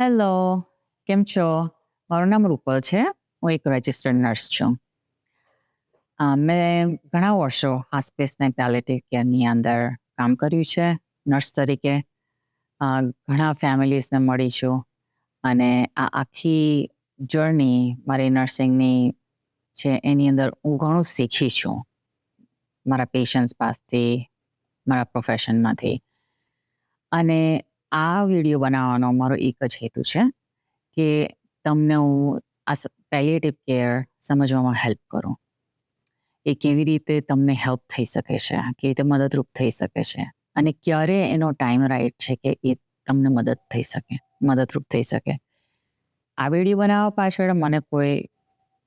Hello, કેમ છો? મારું નામ રૂપલ છે. હું એક રજિસ્ટર્ડ નર્સ છું. મેં ઘણા વર્ષો હોસ્પિસ ને પેલેટિવ કેરની અંદર કામ કર્યું છે. નર્સ તરીકે ઘણા ફેમિલીઝને મળી છું. અને આ આખી જર્ની મારી નર્સિંગની છે, એની અંદર હું ઘણું શીખી છું. મારા પેશન્ટ્સ પાસેથી, મારા પ્રોફેશનમાંથી અને આ વીડિયો બનાવવાનો મારો એક જ હેતુ છે કે તમને હું આ પેલિએટિવ કેર સમજવામાં હેલ્પ કરું. એ કેવી રીતે તમને હેલ્પ થઈ શકે છે, કેવી રીતે મદદરૂપ થઈ શકે છે અને ક્યારે એનો ટાઈમ રાઈટ છે કે એ તમને મદદ થઈ શકે, મદદરૂપ થઈ શકે. આ વીડિયો બનાવવા પાછળ મને કોઈ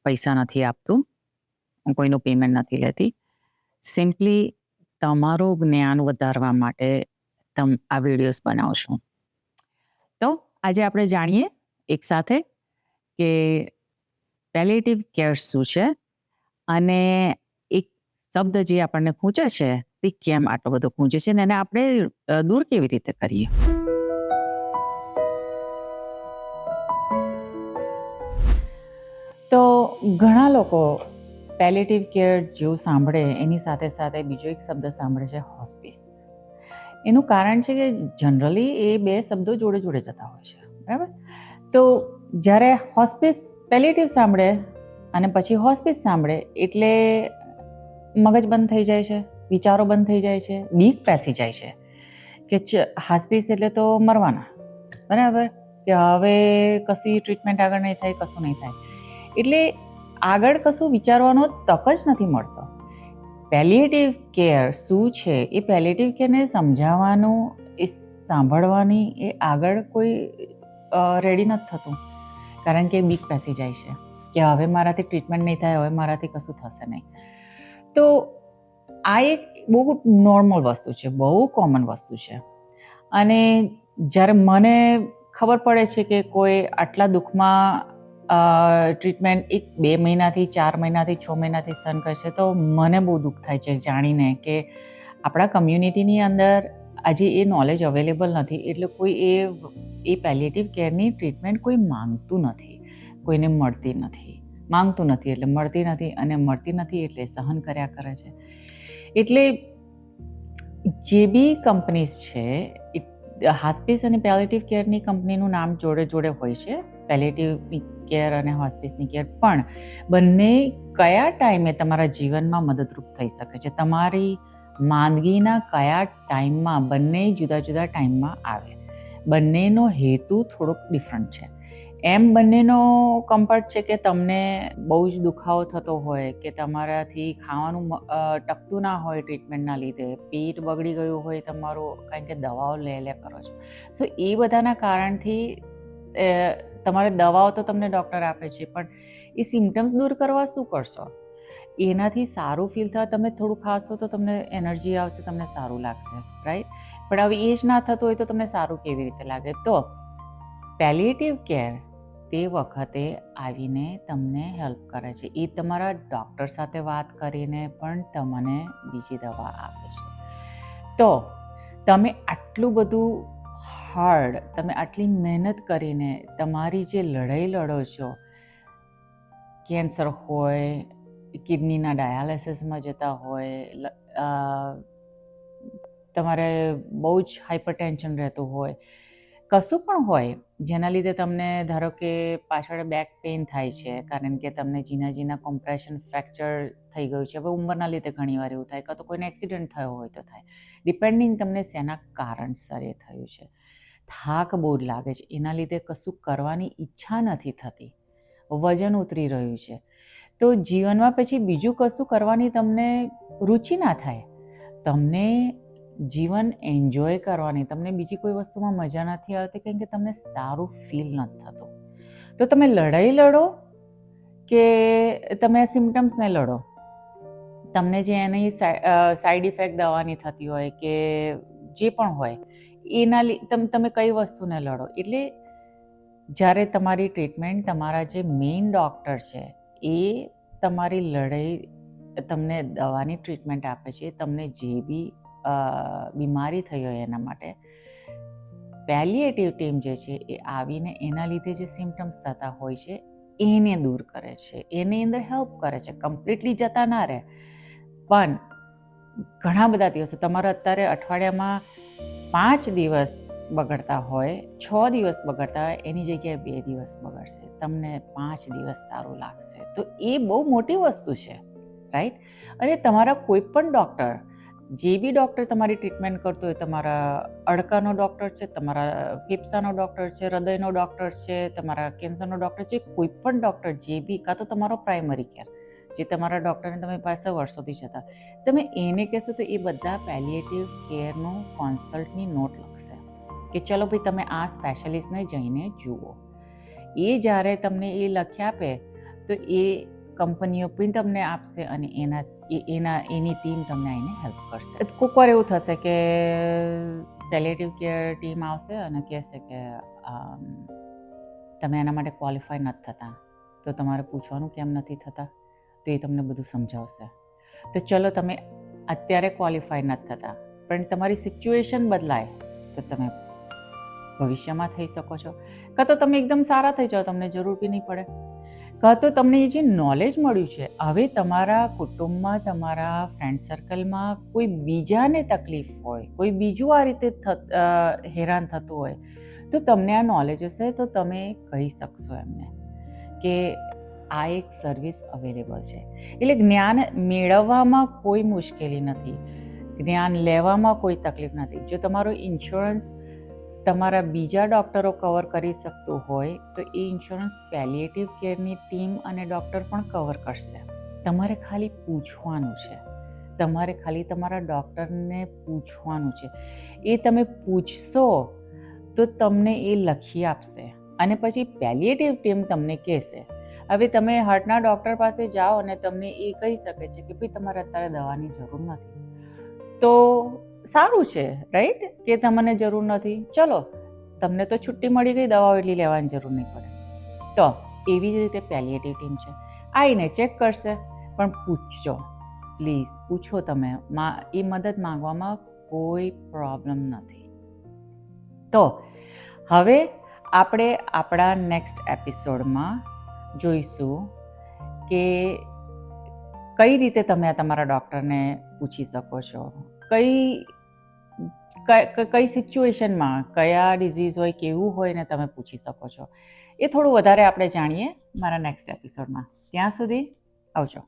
પૈસા નથી આપતું, હું કોઈનું પેમેન્ટ નથી લેતી. સિમ્પલી તમારું જ્ઞાન વધારવા માટે તમ આ વિડીયોઝ બનાવશો. તો આજે આપણે જાણીએ એક સાથે કે પેલેટિવ કેર શું છે અને એક શબ્દ જે આપણને ખૂંચે છે તે કેમ આટલો બધો ખૂંચે છે અને આપણે દૂર કેવી રીતે કરીએ? તો ઘણા લોકો પેલેટિવ કેર જેવું સાંભળે, એની સાથે સાથે બીજો એક શબ્દ સાંભળે છે હોસ્પિસ એનું કારણ છે કે જનરલી એ બે શબ્દો જોડે જોડે જતા હોય છે, બરાબર? તો જ્યારે હોસ્પિસ પેલેટિવ સાંભળે અને પછી હોસ્પિસ સાંભળે એટલે મગજ બંધ થઈ જાય છે, વિચારો બંધ થઈ જાય છે, બીક પેસી જાય છે કે હોસ્પિસ એટલે તો મરવાના, બરાબર? કે હવે કશી ટ્રીટમેન્ટ આગળ નહીં થાય, કશું નહીં થાય. એટલે આગળ કશું વિચારવાનો તક જ નથી મળતો. પેલિએટિવ કેર શું છે? એ પેલિએટિવ કેરને સમજાવવાનું, એ સાંભળવાની, એ આગળ કોઈ રેડી નથી થતું. કારણ કે બીક પેસી જાય છે કે હવે મારાથી ટ્રીટમેન્ટ નહીં થાય, હવે મારાથી કશું થશે નહીં. તો આ એક બહુ નોર્મલ વસ્તુ છે, બહુ કોમન વસ્તુ છે. અને જ્યારે મને ખબર પડે છે કે કોઈ આટલા દુઃખમાં ટ્રીટમેન્ટ એક બે મહિનાથી, ચાર મહિનાથી, છ મહિનાથી સહન કરશે તો મને બહુ દુઃખ થાય છે જાણીને કે આપણા કમ્યુનિટીની અંદર આજે એ નોલેજ અવેલેબલ નથી, એટલે કોઈ એ એ પેલિએટિવ કેરની ટ્રીટમેન્ટ કોઈ માંગતું નથી, કોઈને મળતી નથી. માંગતું નથી, એટલે મળતી નથી અને મળતી નથી એટલે સહન કર્યા કરે છે. એટલે જે બી કંપનીઝ છે હાસ્પિસ અને પેલેટિવ કેરની કંપનીનું નામ જોડે જોડે હોય છે પેલેટિવની કેર અને હોસ્પિસની કેર. પણ બંને કયા ટાઈમે તમારા જીવનમાં મદદરૂપ થઈ શકે છે? તમારી માંદગીના કયા ટાઈમમાં બંને જુદા જુદા ટાઈમમાં આવે? બંનેનો હેતુ થોડોક ડિફરન્ટ છે. એમ બંનેનો કમ્ફર્ટ છે કે તમને બહુ જ દુખાવો થતો હોય, કે તમારાથી ખાવાનું ટકતું ના હોય ટ્રીટમેન્ટના લીધે, પેટ બગડી ગયું હોય તમારું, કારણ કે દવાઓ લે લે કરો છો. સો એ બધાના કારણથી તમારે દવાઓ તો તમને ડૉક્ટર આપે છે, પણ એ સિમ્ટમ્સ દૂર કરવા શું કરશો? એનાથી સારું ફીલ થાય, તમે થોડું ખાશો તો તમને એનર્જી આવશે, તમને સારું લાગશે રાઈટ પણ હવે એ જ ના થતું હોય તો તમને સારું કેવી રીતે લાગે? તો પેલિએટિવ કેર તે વખતે આવીને તમને હેલ્પ કરે છે. એ તમારા ડૉક્ટર સાથે વાત કરીને પણ તમને બીજી દવા આપે છે. તો તમે આટલું બધું હાર્ડ તમે આટલી મહેનત કરીને તમારી જે લડાઈ લડો છો, કેન્સર હોય, કિડનીના ડાયાલિસિસમાં જતા હોય તમારે બહુ જ હાઇપરટેન્શન રહેતું હોય કશું પણ હોય જેના લીધે તમને ધારો કે પાછળ બેક પેઇન થાય છે કારણ કે તમને જીના જીના કોમ્પ્રેશન ફ્રેક્ચર થઈ ગયું છે. હવે ઉંમરના લીધે ઘણીવાર એવું થાય કાં તો કોઈને એક્સિડન્ટ થયો હોય તો થાય. ડિપેન્ડિંગ તમને શેના કારણસર એ થયું છે. થાક બહુ લાગે છે. એના લીધે કશું કરવાની ઈચ્છા નથી થતી. વજન ઉતરી રહ્યું છે. તો જીવનમાં પછી બીજું કશું કરવાની તમને રુચિ ના થાય. તમને જીવન એન્જોય કરવાની, તમને બીજી કોઈ વસ્તુમાં મજા નથી આવતી કેમ કે તમને સારું ફીલ નથી થતું. તો તમે લડાઈ લડો કે તમે સિમ્ટમ્સને લડો? તમને જે એની સાઈડ ઇફેક્ટ દવાની થતી હોય કે જે પણ હોય, એના તમ, તમે કઈ વસ્તુને લડો? એટલે જ્યારે તમારી ટ્રીટમેન્ટ તમારા જે મેઇન ડૉક્ટર છે, એ તમારી લડાઈ તમને દવાની ટ્રીટમેન્ટ આપે છે, તમને જે બી બીમારી થઈ હોય એના માટે. પેલિએટિવ ટીમ જે છે એ આવીને એના લીધે જે સિમ્ટમ્સ થતા હોય છે, એને દૂર કરે છે. એની અંદર હેલ્પ કરે છે. કમ્પ્લીટલી જતા ના રહે. પણ ઘણા બધા દિવસો, તમારા અત્યારે અઠવાડિયામાં પાંચ દિવસ બગડતા હોય, છ દિવસ બગડતા હોય, એની જગ્યાએ બે દિવસ બગડશે. તમને પાંચ દિવસ સારું લાગશે. તો એ બહુ મોટી વસ્તુ છે રાઈટ અને તમારા કોઈ પણ ડૉક્ટર જે બી ડૉક્ટર તમારી ટ્રીટમેન્ટ કરતો હોય, તમારા અડકાનો ડૉક્ટર છે, તમારા ફેફસાનો ડૉક્ટર છે, હૃદયનો ડૉક્ટર છે, તમારા કેન્સરનો ડૉક્ટર છે, કોઈ પણ ડૉક્ટર જે બી, કાં તો તમારો પ્રાઇમરી કેર, જે તમારા ડૉક્ટરને તમે પાસે વર્ષોથી જતા. તમે એને કહેશો તો એ બધા પેલિએટિવ કેરનું કોન્સલ્ટની નોટ લખશે કે ચલો ભાઈ તમે આ સ્પેશિયલિસ્ટને જઈને જુઓ. એ જ્યારે તમને એ લખી આપે, તો એ કંપનીઓ પણ તમને આપશે અને એના એ- એના, એની ટીમ તમને આવીને હેલ્પ કરશે. કોઈક વાર એવું થશે કે પેલેટિવ કેર ટીમ આવશે અને કહેશે કે તમે એના માટે ક્વોલિફાય નથી થતા. તો તમારે પૂછવાનું કેમ નથી થતા? તો એ તમને બધું સમજાવશે. તો ચલો તમે અત્યારે ક્વોલિફાય નથી થતા. પણ તમારી સિચ્યુએશન બદલાય, તો તમે ભવિષ્યમાં થઈ શકો છો. કાં તો તમે એકદમ સારા થઈ જાઓ, તમને જરૂર બી નહીં પડે. કાં તો તમને એ જે નોલેજ મળ્યું છે, હવે તમારા કુટુંબમાં, તમારા ફ્રેન્ડ સર્કલમાં કોઈ બીજાને તકલીફ હોય, કોઈ બીજું આ રીતે હેરાન થતું હોય, તો તમને આ નોલેજ હશે તો તમે કહી શકશો એમને કે આ એક સર્વિસ અવેલેબલ છે. એટલે જ્ઞાન મેળવવામાં કોઈ મુશ્કેલી નથી, જ્ઞાન લેવામાં કોઈ તકલીફ નથી. જો તમારો ઇન્સ્યોરન્સ તમારા બીજા ડૉક્ટરો કવર કરી શકતું હોય, તો એ ઇન્સ્યોરન્સ પેલિએટિવ કેરની ટીમ અને ડૉક્ટર પણ કવર કરશે. તમારે ખાલી પૂછવાનું છે. તમારે ખાલી તમારા ડૉક્ટરને પૂછવાનું છે. એ તમે પૂછશો, તો તમને એ લખી આપશે. અને પછી પેલિએટિવ ટીમ તમને કહેશે. હવે તમે હાર્ટના ડૉક્ટર પાસે જાઓ અને તમને એ કહી શકે છે કે, ભાઈ, તમારે અત્યારે દવાની જરૂર નથી. તો સારું છે રાઈટ કે તમને જરૂર નથી? ચલો, તમને તો છુટ્ટી મળી ગઈ, દવાઓ એટલી લેવાની જરૂર નહીં પડે. તો એવી જ રીતે પેલિએટિવ ટીમ છે. આવીને ચેક કરશે, પણ પૂછજો. પ્લીઝ પૂછો તમે. એ મદદ માંગવામાં કોઈ પ્રોબ્લેમ નથી. તો હવે આપણે આપણા નેક્સ્ટ એપિસોડમાં જોઈશું કે કઈ રીતે તમે તમારા ડૉક્ટરને પૂછી શકો છો. કઈ- કઈ સિચ્યુએશનમાં કયા ડિઝીઝ હોય, કેવું હોય ને તમે પૂછી શકો છો. એ થોડું વધારે આપણે જાણીએ મારા નેક્સ્ટ એપિસોડમાં. ત્યાં સુધી આવજો.